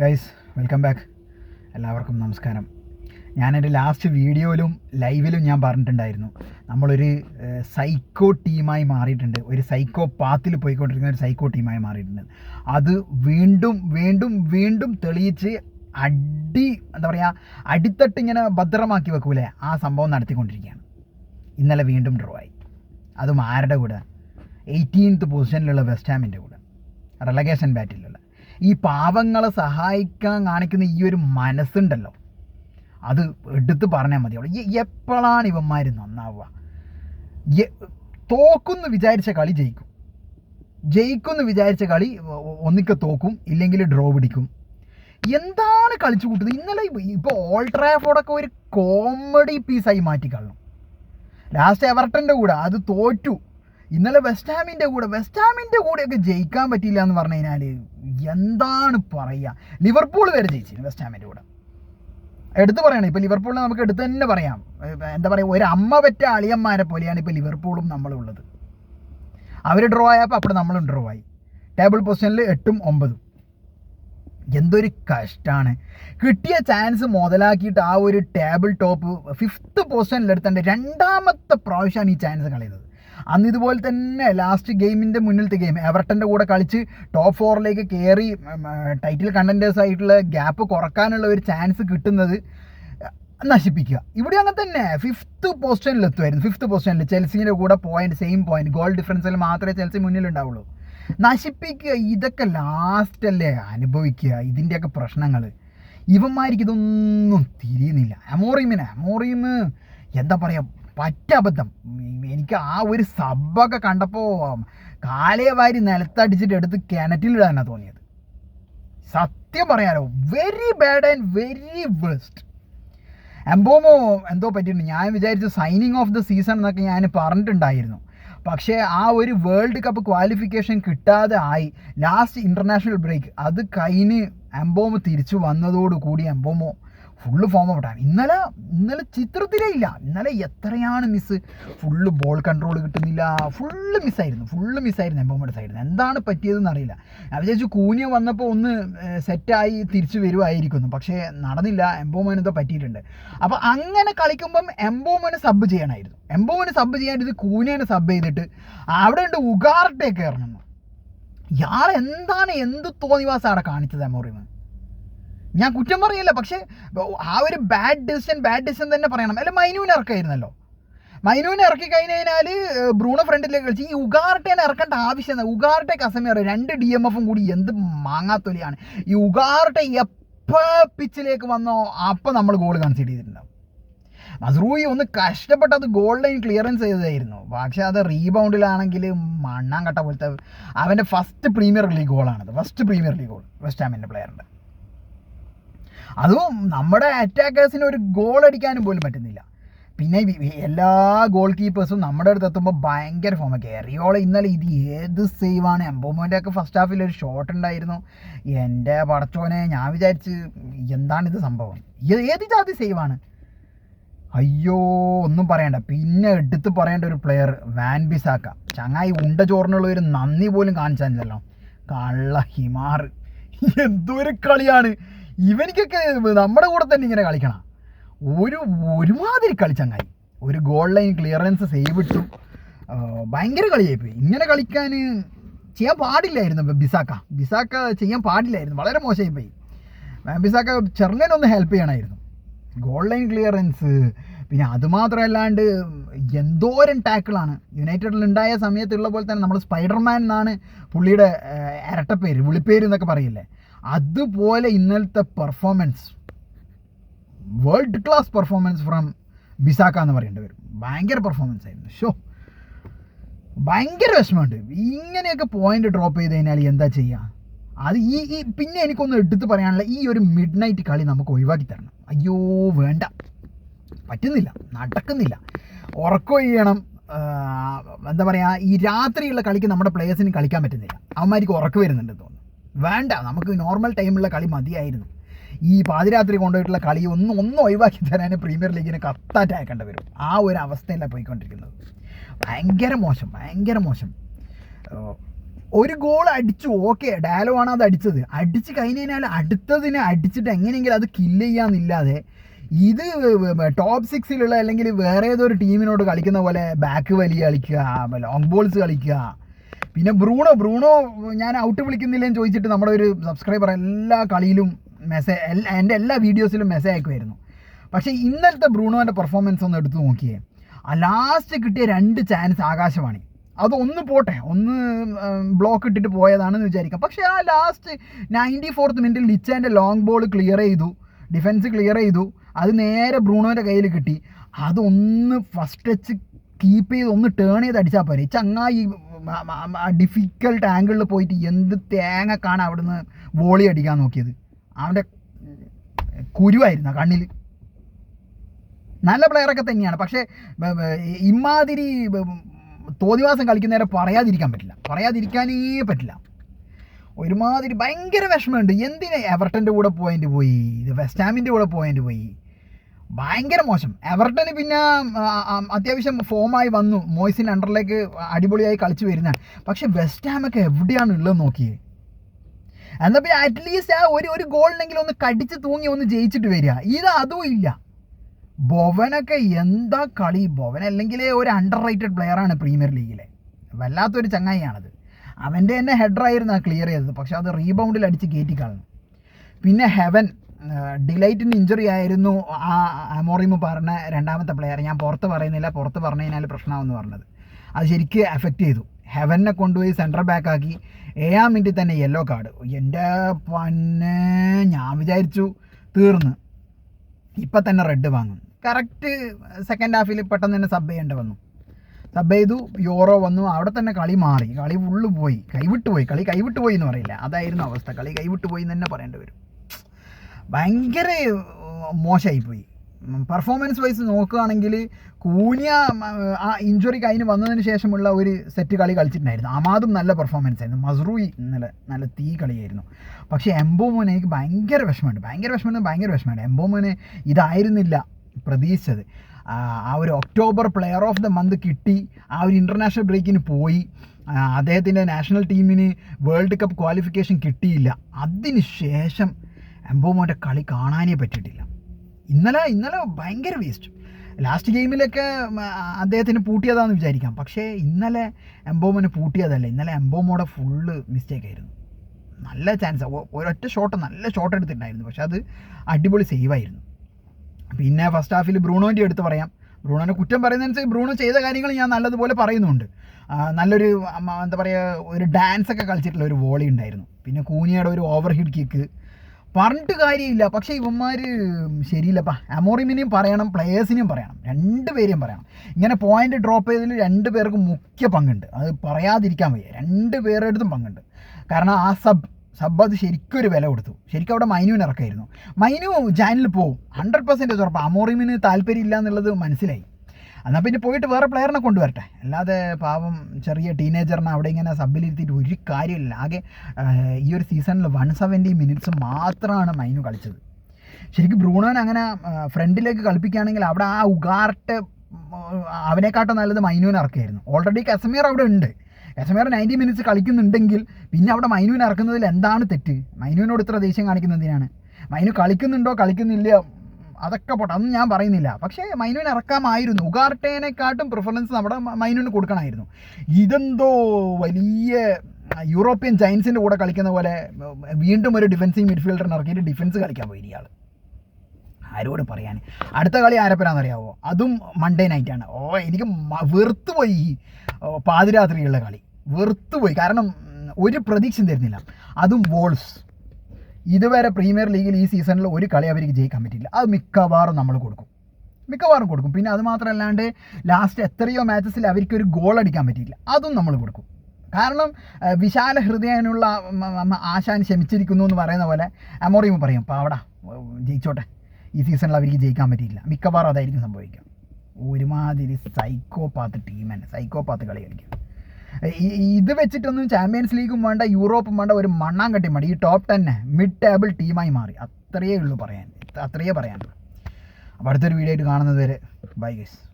Guys welcome back എല്ലാവർക്കും നമസ്കാരം. ഞാൻ എന്റെ ലാസ്റ്റ് വീഡിയോയിലും ലൈവിലും ഞാൻ പറഞ്ഞിട്ടുണ്ടായിരുന്നു. നമ്മളൊരു സൈക്കോ ടീമായി മാറിയിട്ടുണ്ട്. ഒരു സൈക്കോ പാത്തിൽ പോയിക്കൊണ്ടിരിക്കുന്ന ഒരു സൈക്കോ ടീമായി മാറിയിട്ടുണ്ട്. അത് വീണ്ടും വീണ്ടും വീണ്ടും തെളിയിച്ച് അടി എന്താ പറയുക അടിത്തട്ട് ഇങ്ങനെ ഭദ്രമാക്കി വെക്കൂലേ? ആ സംഭവം നടത്തിക്കൊണ്ടിരിക്കുകയാണ്. ഇന്നലെ വീണ്ടും ഡ്രോ ആയി. അതും ആരുടെ കൂടെ? എയ്റ്റീൻത്ത് പൊസിഷനിലുള്ള വെസ്റ്റ് ഹാമിന്റെ കൂടെ. റെലഗേഷൻ ബാറ്റിലുള്ള ഈ പാവങ്ങളെ സഹായിക്കാൻ കാണിക്കുന്ന ഈ ഒരു മനസ്സുണ്ടല്ലോ. അത് എടുത്ത് പറഞ്ഞാൽ മതിയുള്ളൂ എപ്പോഴാണ് ഇവന്മാർ നന്നാവുക? തോക്കുന്ന് വിചാരിച്ച കളി ജയിക്കും. ജയിക്കുമെന്ന് വിചാരിച്ച കളി ഒന്നിക്ക തോക്കും ഇല്ലെങ്കിൽ ഡ്രോ പിടിക്കും. എന്താണ് കളിച്ചു കൂട്ടുന്നത്? ഇന്നലെ ഇപ്പോൾ ഓൾട്രാഫോർഡൊക്കെ ഒരു കോമഡി പീസായി മാറ്റിക്കളും ലാസ്റ്റ് എവർട്ടന്റെ കൂടെ അത് തോറ്റു. ഇന്നലെ വെസ്റ്റ് ഹാമിന്റെ കൂടെ വെസ്റ്റ് ഹാമിന്റെ കൂടെയൊക്കെ ജയിക്കാൻ പറ്റിയില്ല എന്ന് പറഞ്ഞു കഴിഞ്ഞാൽ എന്താണ് പറയുക ലിവർപൂൾ വരെ ജയിച്ചിരുന്നു വെസ്റ്റ് ഹാമിന്റെ കൂടെ? എടുത്തു പറയണം ഇപ്പോൾ ലിവർപൂളിനെ നമുക്ക് എടുത്ത് തന്നെ പറയാം. എന്താ പറയുക ഒരു അമ്മ പറ്റ അളിയന്മാരെ പോലെയാണ് ഇപ്പോൾ ലിവർപൂളും നമ്മളും ഉള്ളത് അവർ ഡ്രോ ആയപ്പോൾ അപ്പോൾ നമ്മളും ഡ്രോ ആയി. ടേബിൾ പൊസിഷനിൽ എട്ടും ഒമ്പതും. എന്തൊരു കഷ്ടമാണ് കിട്ടിയ ചാൻസ് മുതലാക്കിയിട്ട് ആ ഒരു ടേബിൾ ടോപ്പ് ഫിഫ്ത്ത് പൊസിഷനിലെടുത്തേണ്ട രണ്ടാമത്തെ പ്രാവശ്യമാണ് ഈ ചാൻസ് കളയുന്നത് അന്ന് ഇതുപോലെ തന്നെ ലാസ്റ്റ് ഗെയിമിന്റെ മുന്നിലത്തെ ഗെയിം എവർട്ടന്റെ കൂടെ കളിച്ച് ടോപ്പ് ഫോറിലേക്ക് കയറി ടൈറ്റിൽ കണ്ടന്റേഴ്സ് ആയിട്ടുള്ള ഗ്യാപ്പ് കുറക്കാനുള്ള ഒരു ചാൻസ് കിട്ടുന്നത് നശിപ്പിക്കുക. ഇവിടെ അങ്ങനെ തന്നെ. ഫിഫ്ത്ത് പൊസിഷനിൽ എത്തുമായിരുന്നു ഫിഫ്ത്ത് പൊസിഷനിൽ ചെൽസിന്റെ കൂടെ പോയിന്റ് സെയിം പോയിന്റ് ഗോൾ ഡിഫറൻസിൽ മാത്രമേ ചെൽസി മുന്നിലുണ്ടാവുള്ളൂ നശിപ്പിക്കുക ഇതൊക്കെ ലാസ്റ്റ് അല്ലേ? അനുഭവിക്കുക ഇതിന്റെയൊക്കെ പ്രശ്നങ്ങൾ. ഇവന്മാർക്ക് ഇതൊന്നും തിരിയുന്നില്ല. അമോറിയമിന് അമോറിയം എന്താ പറയുക പറ്റ അബദ്ധം. എനിക്ക് ആ ഒരു സബ്ബൊക്കെ കണ്ടപ്പോൾ കാലേ വാരി നിലത്തടിച്ചിട്ട് എടുത്ത് കിണറ്റിലിടാനാണ് തോന്നിയത്. സത്യം പറയാലോ very bad and very waste Mbeumo എന്തോ പറ്റിയിട്ടുണ്ട്. ഞാൻ വിചാരിച്ചു സൈനിങ് ഓഫ് ദ സീസൺ എന്നൊക്കെ ഞാൻ പറഞ്ഞിട്ടുണ്ടായിരുന്നു. പക്ഷേ ആ ഒരു വേൾഡ് കപ്പ് ക്വാളിഫിക്കേഷൻ കിട്ടാതെ ആയി. ലാസ്റ്റ് ഇന്റർനാഷണൽ ബ്രേക്ക് അത് കഴിഞ്ഞ് എംബോമോ തിരിച്ചു വന്നതോടുകൂടി എംബോമോ ഫുള്ള് ഫോം ഔട്ടാണ് ഇന്നലെ ഇന്നലെ ചിത്രത്തിലേ ഇല്ല. ഇന്നലെ എത്രയാണ് മിസ് ഫുള്ള് ബോൾ കൺട്രോൾ കിട്ടുന്നില്ല. ഫുള്ള് മിസ്സായിരുന്നു ഫുള്ള് മിസ്സായിരുന്നു എംബോമയുടെ സൈഡിൽ എന്താണ് പറ്റിയതെന്ന് അറിയില്ല. ഞാൻ വിചാരിച്ചു കൂനിയ വന്നപ്പോൾ ഒന്ന് സെറ്റായി തിരിച്ചു വരുമായിരിക്കുന്നു പക്ഷേ നടന്നില്ല. എംബോമോന് എന്തോ പറ്റിയിട്ടുണ്ട്. അപ്പോൾ അങ്ങനെ കളിക്കുമ്പം എംബോമോന് സബ് ചെയ്യണമായിരുന്നു എംബോമോന് സബ് ചെയ്യാണ്ട് ഇത് കൂനിയനെ സബ് ചെയ്തിട്ട് അവിടെ ഉണ്ട് ഉഗാർട്ടേക്ക് ഇറങ്ങുന്നു ഇയാൾ എന്താണ് എന്ത് തോന്നിവാസം അവിടെ കാണിച്ചത് എമോറിമ് ഞാൻ കുറ്റം പറയില്ല പക്ഷേ ആ ഒരു ബാഡ് ഡിസിഷൻ ബാഡ് ഡിസിഷൻ തന്നെ പറയണം. അല്ല മൈനൂനെ ഇറക്കായിരുന്നല്ലോ. മൈനൂനെ ഇറക്കി കഴിഞ്ഞ് കഴിഞ്ഞാൽ ബ്രൂണോ ഫ്രണ്ടിലേക്ക് കളിച്ച് ഈ ഉഗാർട്ടേനെ ഇറക്കേണ്ട ആവശ്യം ഉഗാർട്ടെ കസമേറ രണ്ട് ഡി എം എഫും കൂടി എന്ത് മാങ്ങാത്തൊലിയാണ്. ഈ ഉഗാർട്ടെ എപ്പോൾ പിച്ചിലേക്ക് വന്നോ അപ്പം നമ്മൾ ഗോൾ കൺസിഡർ ചെയ്തിട്ടുണ്ടാവും. മസ്റൂയി ഒന്ന് കഷ്ടപ്പെട്ട് അത് ഗോൾ ലൈൻ ക്ലിയറൻസ് ചെയ്തതായിരുന്നു. പക്ഷേ അത് റീബൗണ്ടിലാണെങ്കിൽ മണ്ണാങ്കട്ട പോലത്തെ അവന്റെ first premier league ഗോളാണത് first Premier League goal West ഹാമിന്റെ പ്ലെയറിന്റെ അതും നമ്മുടെ അറ്റാക്കേഴ്സിന് ഒരു ഗോൾ അടിക്കാനും പോലും പറ്റുന്നില്ല. പിന്നെ എല്ലാ ഗോൾ കീപ്പേഴ്സും നമ്മുടെ അടുത്ത് എത്തുമ്പോൾ ഭയങ്കര ഫോമൊക്കെ എറിയോളെ ഇന്നലെ ഇത് ഏത് സേവാണ് എംബോമോന്റെ ഒക്കെ ഫസ്റ്റ് ഹാഫിൽ ഒരു ഷോട്ട് ഉണ്ടായിരുന്നു. എന്റെ പടച്ചോനെ ഞാൻ വിചാരിച്ച് എന്താണിത് സംഭവം? ഏത് ജാതി സേവാണ് അയ്യോ ഒന്നും പറയണ്ട. പിന്നെ എടുത്ത് പറയേണ്ട ഒരു പ്ലെയർ വാൻ ബിസാക്ക ചങ്ങായി ഉണ്ട ചോറിനുള്ള ഒരു നന്ദി പോലും കാണിച്ചല്ലോ കള്ള ഹിമാർ. എന്തൊരു കളിയാണ്. ഇവനിക്കൊക്കെ നമ്മുടെ കൂടെ തന്നെ ഇങ്ങനെ കളിക്കണം. ഒരു ഒരുമാതിരി കളിച്ചങ്ങായി ഒരു ഗോൾ ലൈൻ ക്ലിയറൻസ് സേവ് ഇട്ടു. ഭയങ്കര കളിയായിപ്പോയി. ഇങ്ങനെ കളിക്കാൻ ചെയ്യാൻ പാടില്ലായിരുന്നു ബിസാക്ക. ബിസാക്ക ചെയ്യാൻ പാടില്ലായിരുന്നു. വളരെ മോശമായിപ്പോയി. ബിസാക്ക ചെറുങ്ങനൊന്ന് ഹെൽപ്പ് ചെയ്യണമായിരുന്നു ഗോൾ ലൈൻ ക്ലിയറൻസ് പിന്നെ അതുമാത്രമല്ലാണ്ട് എന്തോരം ടാക്കിളാണ് യുണൈറ്റഡിൽ ഉണ്ടായ സമയത്തുള്ള പോലെ തന്നെ നമ്മൾ സ്പൈഡർമാൻ എന്നാണ് പുള്ളിയുടെ ഇരട്ടപ്പേര് വിളിപ്പേര് എന്നൊക്കെ പറയില്ലേ? അതുപോലെ ഇന്നലത്തെ performance world class performance from Bissaka എന്ന് പറയേണ്ടി വരും. ഭയങ്കര പെർഫോമൻസ് ആയിരുന്നു. ഷോ ഭയങ്കര വിഷമമുണ്ട്. ഇങ്ങനെയൊക്കെ പോയിന്റ് ഡ്രോപ്പ് ചെയ്ത് കഴിഞ്ഞാൽ എന്താ ചെയ്യുക അത് ഈ ഈ പിന്നെ എനിക്കൊന്ന് എടുത്ത് പറയാനുള്ള ഈ ഒരു മിഡ് നൈറ്റ് കളി നമുക്ക് ഒഴിവാക്കി തരണം. അയ്യോ വേണ്ട. പറ്റുന്നില്ല നടക്കുന്നില്ല. ഉറക്കം ചെയ്യണം എന്താ പറയുക ഈ രാത്രിയുള്ള കളിക്ക് നമ്മുടെ പ്ലേയേഴ്സിന് കളിക്കാൻ പറ്റുന്നില്ല. അവന്മാർക്ക് ഉറക്കം വരുന്നുണ്ട് തോന്നുന്നു. വേണ്ട നമുക്ക് നോർമൽ ടൈമുള്ള കളി മതിയായിരുന്നു. ഈ പാതിരാത്രി കൊണ്ടുപോയിട്ടുള്ള കളി ഒന്നും ഒന്നും ഒഴിവാക്കി തരാൻ പ്രീമിയർ ലീഗിന് കത്താറ്റാക്കേണ്ടി വരും. ആ ഒരു അവസ്ഥയിലാണ് പോയിക്കൊണ്ടിരിക്കുന്നത്. ഭയങ്കര മോശം ഭയങ്കര മോശം. ഒരു ഗോൾ അടിച്ചു ഓക്കെ ഡയലോ ആണ് അത് അടിച്ചത്. അടിച്ച് കഴിഞ്ഞ് കഴിഞ്ഞാൽ അടുത്തതിനെ അടിച്ചിട്ട് എങ്ങനെയെങ്കിലും അത് കില്ല് ചെയ്യാന്നില്ലാതെ ഇത് ടോപ്പ് സിക്സിലുള്ള അല്ലെങ്കിൽ വേറെ ഏതൊരു ടീമിനോട് കളിക്കുന്ന പോലെ ബാക്ക് വലിയ കളിക്കുക ലോങ് ബോൾസ് കളിക്കുക പിന്നെ ബ്രൂണോ ബ്രൂണോ ഞാൻ ഔട്ട് വിളിക്കുന്നില്ലെന്ന് ചോദിച്ചിട്ട് നമ്മുടെ ഒരു സബ്സ്ക്രൈബർ എല്ലാ കളിയിലും മെസ്സേജ് എന്റെ എല്ലാ വീഡിയോസിലും മെസ്സേജ് അയക്കുമായിരുന്നു പക്ഷേ ഇന്നലത്തെ ബ്രൂണോന്റെ പെർഫോമൻസ് ഒന്ന് എടുത്തു നോക്കിയേ. ആ ലാസ്റ്റ് കിട്ടിയ രണ്ട് ചാൻസ് ആകാശവാണി. അത് ഒന്ന് പോട്ടെ ഒന്ന് ബ്ലോക്ക് ഇട്ടിട്ട് പോയതാണെന്ന് വിചാരിക്കാം. പക്ഷേ ആ ലാസ്റ്റ് നയന്റി ഫോർത്ത് മിനിറ്റിൽ ലിച്ചാന്റെ ലോങ് ബോൾ ക്ലിയർ ചെയ്തു ഡിഫൻസ് ക്ലിയർ ചെയ്തു. അത് നേരെ ബ്രൂണോന്റെ കയ്യിൽ കിട്ടി. അതൊന്ന് ഫസ്റ്റ് ടച്ച് കീപ്പ് ചെയ്ത് ഒന്ന് ടേൺ ചെയ്ത് അടിച്ചാൽ പോരെ. ചങ്ങായി ഡിഫിക്കൽട്ട് ആംഗിളിൽ പോയിട്ട് എന്ത് തേങ്ങ കാണാൻ അവിടുന്ന് വോളി അടിക്കാൻ നോക്കിയത്? അവന്റെ കുരുവായിരുന്നു കണ്ണിൽ നല്ല പ്ലെയറൊക്കെ തന്നെയാണ്. പക്ഷേ ഇമാതിരി തോന്നിവാസം കളിക്കുന്നവരെ പറയാതിരിക്കാൻ പറ്റില്ല. പറയാതിരിക്കാനേ പറ്റില്ല. ഒരുമാതിരി ഭയങ്കര വിഷമമുണ്ട്. എന്തിന് എവർട്ടന്റെ കൂടെ പോയിന്റ് പോയി? ഇത് വെസ്റ്റ് കൂടെ പോയിന്റ് പോയി? ഭയങ്കര മോശം. എവർട്ടന് പിന്നെ അത്യാവശ്യം ഫോമായി വന്നു. മോയ്സിന്റെ അണ്ടറിലേക്ക് അടിപൊളിയായി കളിച്ചു വരുന്നതാണ്. പക്ഷെ വെസ്റ്റ് ഹാമൊക്കെ എവിടെയാണ് ഉള്ളത് നോക്കിയേ. എന്നാൽ പിന്നെ അറ്റ്ലീസ്റ്റ് ആ ഒരു ഒരു ഗോളിനെങ്കിലും ഒന്ന് കടിച്ച് തൂങ്ങി ഒന്ന് ജയിച്ചിട്ട് വരിക. ഇത് അതും ഇല്ല. ബൊവനൊക്കെ എന്താ കളി? ബോവൻ അല്ലെങ്കിൽ ഒരു അണ്ടർ റേറ്റഡ് പ്ലെയറാണ് പ്രീമിയർ ലീഗിലെ. വല്ലാത്തൊരു ചങ്ങായിയാണത്. അവന്റെ തന്നെ ഹെഡറായിരുന്നു ആ ക്ലിയർ ചെയ്തത്. പക്ഷെ അത് റീബൗണ്ടിൽ അടിച്ച് കയറ്റിക്കളഞ്ഞു പിന്നെ ഹെവൻ. ഡിലൈറ്റിന് ഇഞ്ചുറി ആയിരുന്നു ആ അമോറിമ് പറഞ്ഞ രണ്ടാമത്തെ പ്ലെയർ ഞാൻ പുറത്ത് പറയുന്നില്ല. പുറത്ത് പറഞ്ഞു കഴിഞ്ഞാൽ പ്രശ്നമാണെന്ന് പറഞ്ഞത്. അത് ശരിക്ക് എഫക്റ്റ് ചെയ്തു. ഹെവനെ കൊണ്ടുപോയി സെൻട്രൽ ബാക്കാക്കി ഏഴാം മിനിറ്റിൽ തന്നെ യെല്ലോ കാർഡ് എന്റെ പന്നെ ഞാൻ വിചാരിച്ചു തീർന്ന്. ഇപ്പം തന്നെ റെഡ് വാങ്ങും. കറക്റ്റ് സെക്കൻഡ് ഹാഫിൽ പെട്ടെന്ന് തന്നെ സബ് ചെയ്യേണ്ടി വന്നു. സബ് ചെയ്തു യോറോ വന്നു. അവിടെ തന്നെ കളി മാറി. കളി ഫുള്ള് പോയി. കൈവിട്ട് പോയി. കളി കൈവിട്ട് പോയി എന്ന് പറയില്ല. അതായിരുന്നു അവസ്ഥ. കളി കൈവിട്ട് പോയി എന്ന് തന്നെ പറയേണ്ടി വരും. ഭയങ്കര മോശമായിപ്പോയി പെർഫോമൻസ് വൈസ് നോക്കുകയാണെങ്കിൽ കൂനിയ ആ ഇഞ്ചുറി കഴിഞ്ഞ് വന്നതിന് ശേഷമുള്ള ഒരു സെറ്റ് കളി കളിച്ചിട്ടുണ്ടായിരുന്നു. അമാദും നല്ല പെർഫോമൻസ് ആയിരുന്നു. മസ്റൂയി ഇന്നലെ നല്ല തീ കളിയായിരുന്നു. പക്ഷേ എംബോമോനെ എനിക്ക് ഭയങ്കര വിഷമമുണ്ട്. ഭയങ്കര വിഷമമുണ്ട് ഭയങ്കര വിഷമമുണ്ട്. എംബോമോനെ ഇതായിരുന്നില്ല പ്രതീക്ഷിച്ചത്. ആ ഒരു October player of the month കിട്ടി. ആ ഒരു ഇന്റർനാഷണൽ ബ്രേക്കിന് പോയി. അദ്ദേഹത്തിന്റെ നാഷണൽ ടീമിന് വേൾഡ് കപ്പ് ക്വാളിഫിക്കേഷൻ കിട്ടിയില്ല. അതിന് ശേഷം എംബോമോന്റെ കളി കാണാനേ പറ്റിയിട്ടില്ല. ഇന്നലെ ഇന്നലെ ഭയങ്കര വേസ്റ്റ് ലാസ്റ്റ് ഗെയിമിലൊക്കെ അദ്ദേഹത്തിന് പൂട്ടിയതാണെന്ന് വിചാരിക്കാം. പക്ഷേ ഇന്നലെ എംബോമോനെ പൂട്ടിയതല്ല. ഇന്നലെ എംബോമോടെ ഫുള്ള് മിസ്റ്റേക്ക് ആയിരുന്നു. നല്ല ചാൻസ് ഒരൊറ്റ ഷോട്ട് നല്ല ഷോട്ട് എടുത്തിട്ടുണ്ടായിരുന്നു. പക്ഷേ അത് അടിപൊളി സേവായിരുന്നു പിന്നെ ഫസ്റ്റ് ഹാഫിൽ ബ്രൂണോന്റെ അടുത്ത് പറയാം. ബ്രൂണോനെ കുറ്റം പറയുന്നതനുസരിച്ച് ബ്രൂണോ ചെയ്ത കാര്യങ്ങൾ ഞാൻ നല്ലതുപോലെ പറയുന്നുണ്ട്. നല്ലൊരു എന്താ പറയുക ഒരു ഡാൻസൊക്കെ കളിച്ചിട്ടുള്ള ഒരു വോളി ഉണ്ടായിരുന്നു. പിന്നെ കൂനിയുടെ ഒരു ഓവർ ഹിഡ് കിക്ക് പറഞ്ഞിട്ട് കാര്യമില്ല. പക്ഷേ ഇവന്മാർ ശരിയില്ലപ്പാ അമോറിമിനെയും പറയണം പ്ലേയേഴ്സിനെയും പറയണം. രണ്ട് പേരെയും പറയണം. ഇങ്ങനെ പോയിന്റ് ഡ്രോപ്പ് ചെയ്തതിൽ രണ്ട് പേർക്ക് മുഖ്യ പങ്കുണ്ട്. അത് പറയാതിരിക്കാൻ വയ്യ. രണ്ട് പേരുടെ അടുത്തും പങ്കുണ്ട്. കാരണം ആ സബ് സബ് അത് ശരിക്കും ഒരു വില കൊടുത്തു. ശരിക്കും അവിടെ മൈനുവിന് ഇറക്കായിരുന്നു. മൈനു ജാനിൽ പോവും. ഹൺഡ്രഡ് പെർസെന്റേജ് ഉറപ്പ്. അമോറിമിന് താല്പര്യമില്ല എന്നുള്ളത് മനസ്സിലായി. എന്നാൽ പിന്നെ പോയിട്ട് വേറെ പ്ലെയറിനെ കൊണ്ടുവരട്ടെ. അല്ലാതെ പാവം ചെറിയ ടീനേജറിനെ അവിടെ ഇങ്ങനെ സബിലിരുത്തിയിട്ട് ഒരു കാര്യമില്ല. ആകെ ഈ ഒരു സീസണിൽ വൺ സെവന്റി മിനിറ്റ്സ് മാത്രമാണ് മൈനു കളിച്ചത്. ശരിക്കും ബ്രൂണോനെ അങ്ങനെ ഫ്രണ്ടിലേക്ക് കളിപ്പിക്കുകയാണെങ്കിൽ അവിടെ ആ ഉഗാർട്ട് അവനെക്കാട്ടും നല്ലത് മൈനുവിനെ ഇറക്കുകയായിരുന്നു ഓൾറെഡി കസമീർ അവിടെ ഉണ്ട്. കസമീർ നയന്റി മിനിറ്റ്സ് കളിക്കുന്നുണ്ടെങ്കിൽ പിന്നെ അവിടെ മൈനുവിനെ ഇറക്കുന്നതിൽ എന്താണ് തെറ്റ്? മൈനുവിനോട് ഇത്ര ദേഷ്യം കാണിക്കുന്നതിനാണ് മൈനു കളിക്കുന്നുണ്ടോ കളിക്കുന്നില്ല അതൊക്കെ പോട്ടെ അതൊന്നും ഞാൻ പറയുന്നില്ല. പക്ഷേ മൈനുവിന് ഇറക്കാമായിരുന്നു. ഉഗാർട്ടേനെക്കാട്ടും പ്രിഫറൻസ് നമ്മുടെ മൈനുവിന് കൊടുക്കണമായിരുന്നു. ഇതെന്തോ വലിയ യൂറോപ്യൻ ജയൻസിന്റെ കൂടെ കളിക്കുന്ന പോലെ വീണ്ടും ഒരു ഡിഫൻസീവ് മിഡ്ഫീൽഡറിന് ഇറക്കിയിട്ട് ഡിഫൻസ് കളിക്കാൻ പോയി ഇയാൾ ആരോട് പറയാൻ? അടുത്ത കളി ആരപ്പനാണെന്നറിയാവോ അതും മൺഡേ നൈറ്റാണ് ഓ എനിക്ക് വെറുത്തു പോയി. പാതിരാത്രിയുള്ള കളി. വെറുത്തുപോയി കാരണം ഉം, ഒരു പ്രതീക്ഷയും തരുന്നില്ല. അതും വോൾസ് ഇതുവരെ പ്രീമിയർ ലീഗിൽ ഈ സീസണിൽ ഒരു കളി അവർക്ക് ജയിക്കാൻ പറ്റില്ല അത് മിക്കവാറും നമ്മൾ കൊടുക്കും. മിക്കവാറും കൊടുക്കും. പിന്നെ അത് മാത്രമല്ലാണ്ട് ലാസ്റ്റ് എത്രയോ മാച്ചസിൽ അവർക്ക് ഒരു ഗോൾ അടിക്കാൻ പറ്റിയില്ല. അതും നമ്മൾ കൊടുക്കും. കാരണം വിശാല ഹൃദയനുള്ള ആശാൻ ക്ഷമിച്ചിരിക്കുന്നു എന്ന് പറയുന്ന പോലെ അമോറിയും പറയും പാവടാ ജയിച്ചോട്ടെ. ഈ സീസണിൽ അവർക്ക് ജയിക്കാൻ പറ്റിയില്ല. മിക്കവാറും അതായിരിക്കും സംഭവിക്കുക. ഒരുമാതിരി സൈക്കോപാത്ത് ടീം തന്നെ സൈക്കോപാത്ത് കളി കളിക്കും ഇത് വെച്ചിട്ടൊന്നും ചാമ്പ്യൻസ് ലീഗും വേണ്ട യൂറോപ്പും വേണ്ട ഒരു മണ്ണാങ്കട്ടി മടി ഈ ടോപ്പ് ടെന്നെ മിഡ് ടേബിൾ ടീമായി മാറി. അത്രയേ ഉള്ളൂ പറയാൻ. അത്രയേ പറയാനുള്ളൂ. അപ്പോൾ അടുത്തൊരു വീഡിയോ ആയിട്ട് കാണുന്നത് വരെ. Bye guys